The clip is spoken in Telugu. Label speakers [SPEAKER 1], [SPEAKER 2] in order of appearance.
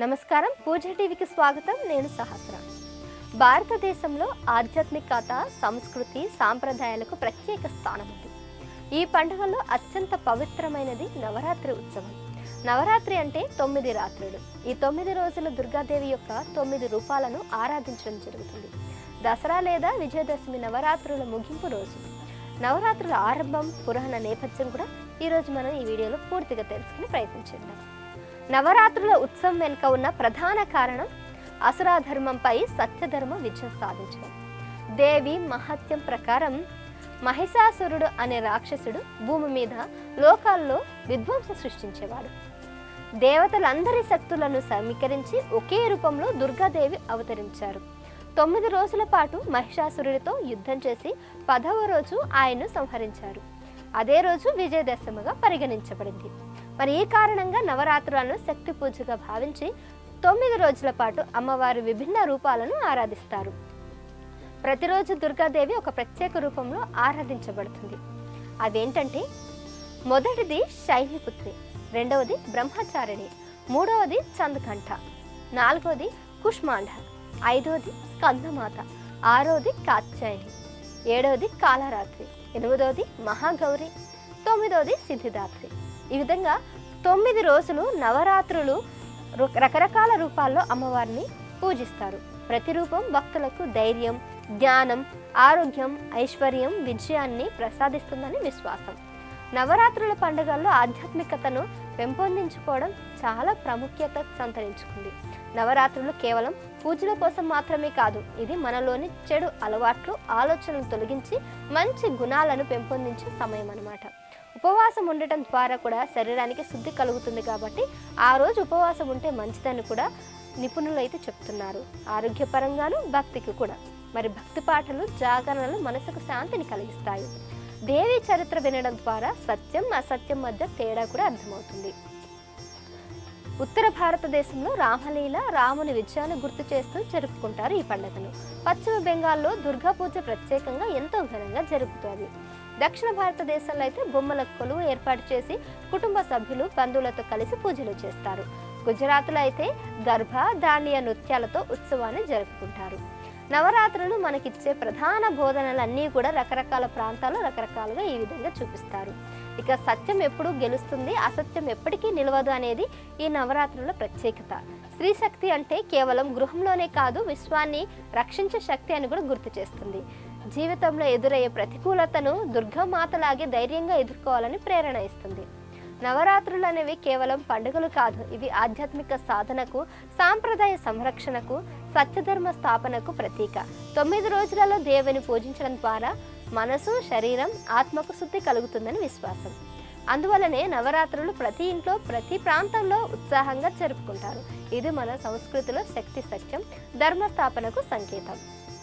[SPEAKER 1] నమస్కారం. పూజ టీవీకి స్వాగతం. నేను సహస్ర. భారతదేశంలో ఆధ్యాత్మికత సంస్కృతి సాంప్రదాయాలకు ప్రత్యేక స్థానం ఉంది ఈ పండుగలో అత్యంత పవిత్రమైనది నవరాత్రి ఉత్సవం. నవరాత్రి అంటే తొమ్మిది రాత్రులు. ఈ తొమ్మిది రోజులు దుర్గాదేవి యొక్క తొమ్మిది రూపాలను ఆరాధించడం జరుగుతుంది. దసరా లేదా విజయదశమి నవరాత్రుల ముగింపు రోజు. నవరాత్రుల ఆరంభం పురాణ నేపథ్యం కూడా ఈరోజు మనం ఈ వీడియోలో పూర్తిగా తెలుసుకుని ప్రయత్నించేద్దాం నవరాత్రుల ఉత్సవం వెనుక ఉన్న ప్రధాన కారణం అసురాధర్మంపై సత్యధర్మ విజయం సాధించడం. దేవి మహత్యం ప్రకారం మహిషాసురుడు అనే రాక్షసుడు భూమి మీద లోకాల్లో విధ్వంసం సృష్టించేవాడు. దేవతలందరి శక్తులను సమీకరించి ఒకే రూపంలో దుర్గాదేవి అవతరించారు. తొమ్మిది రోజుల పాటు మహిషాసురుడితో యుద్ధం చేసి పదవ రోజు ఆయన్ను సంహరించారు. అదే రోజు విజయదశమిగా పరిగణించబడింది. మరి ఈ కారణంగా నవరాత్రులను శక్తి పూజగా భావించి తొమ్మిది రోజుల పాటు అమ్మవారి విభిన్న రూపాలను ఆరాధిస్తారు. ప్రతిరోజు దుర్గాదేవి ఒక ప్రత్యేక రూపంలో ఆరాధించబడుతుంది. అదేంటంటే మొదటిది శైలిపుత్రి రెండవది బ్రహ్మచారిణి మూడవది చందకంఠ నాలుగవది కుష్మాండ ఐదవది స్కందమాత ఆరవది కాత్యాయని ఏడవది కాలరాత్రి. ఎనిమిదవది మహాగౌరి తొమ్మిదవది సిద్ధిదాత్రి. ఈ విధంగా తొమ్మిది రోజులు నవరాత్రులు రు- రకరకాల రూపాల్లో అమ్మవారిని పూజిస్తారు. ప్రతి రూపం భక్తులకు ధైర్యం జ్ఞానం ఆరోగ్యం ఐశ్వర్యం విజయాన్ని ప్రసాదిస్తుందని విశ్వాసం. నవరాత్రుల పండుగల్లో ఆధ్యాత్మికతను పెంపొందించుకోవడం చాలా ప్రాముఖ్యత సంతరించుకుంది. నవరాత్రులు కేవలం పూజల కోసం మాత్రమే కాదు ఇది మనలోని చెడు అలవాట్లు ఆలోచనలు తొలగించి మంచి గుణాలను పెంపొందించే సమయం అనమాట ఉపవాసం ఉండటం ద్వారా కూడా శరీరానికి శుద్ధి కలుగుతుంది కాబట్టి ఆ రోజు ఉపవాసం ఉంటే మంచిదని కూడా నిపుణులు అయితే చెప్తున్నారు. ఆరోగ్యపరంగాను భక్తికి కూడా. మరి భక్తి పాటలు జాగరణలు మనసుకు శాంతిని కలిగిస్తాయి. దేవి చరిత్ర వినడం ద్వారా సత్యం అసత్యం మధ్య తేడా కూడా అర్థమవుతుంది. ఉత్తర భారతదేశంలో రామలీల రాముని విజయాన్ని గుర్తు చేస్తూ జరుపుకుంటారు ఈ పండుగను. పశ్చిమ బెంగాల్లో దుర్గా పూజ ప్రత్యేకంగా ఎంతో ఘనంగా జరుగుతుంది దక్షిణ భారతదేశంలో అయితే బొమ్మల కొలువు ఏర్పాటు చేసి కుటుంబ సభ్యులు బంధువులతో కలిసి పూజలు చేస్తారు. గుజరాత్లో అయితే గర్భ ధాన్య నృత్యాలతో ఉత్సవాన్ని జరుపుకుంటారు. నవరాత్రులు మనకిచ్చే ప్రధాన బోధనలన్నీ కూడా రకరకాల ప్రాంతాల్లో రకరకాలుగా ఈ విధంగా చూపిస్తారు. ఇక సత్యం ఎప్పుడు గెలుస్తుంది అసత్యం ఎప్పటికీ నిలవదు అనేది ఈ నవరాత్రుల ప్రత్యేకత. స్త్రీ శక్తి అంటే కేవలం గృహంలోనే కాదు విశ్వాన్ని రక్షించే శక్తి అని కూడా గుర్తు చేస్తుంది. జీవితంలో ఎదురయ్యే ప్రతికూలతను దుర్గమాతలాగే ధైర్యంగా ఎదుర్కోవాలని ప్రేరణ ఇస్తుంది. నవరాత్రులు అనేవి కేవలం పండుగలు కాదు ఇవి ఆధ్యాత్మిక సాధనకు సాంప్రదాయ సంరక్షణకు సత్యధర్మ స్థాపనకు ప్రతీక. తొమ్మిది రోజులలో దేవుని పూజించడం ద్వారా మనసు శరీరం ఆత్మకు శుద్ధి కలుగుతుందని విశ్వాసం. అందువలనే నవరాత్రులు ప్రతి ఇంట్లో ప్రతి ప్రాంతంలో ఉత్సాహంగా జరుపుకుంటారు. ఇది మన సంస్కృతిలో శక్తి సత్యం ధర్మస్థాపనకు సంకేతం.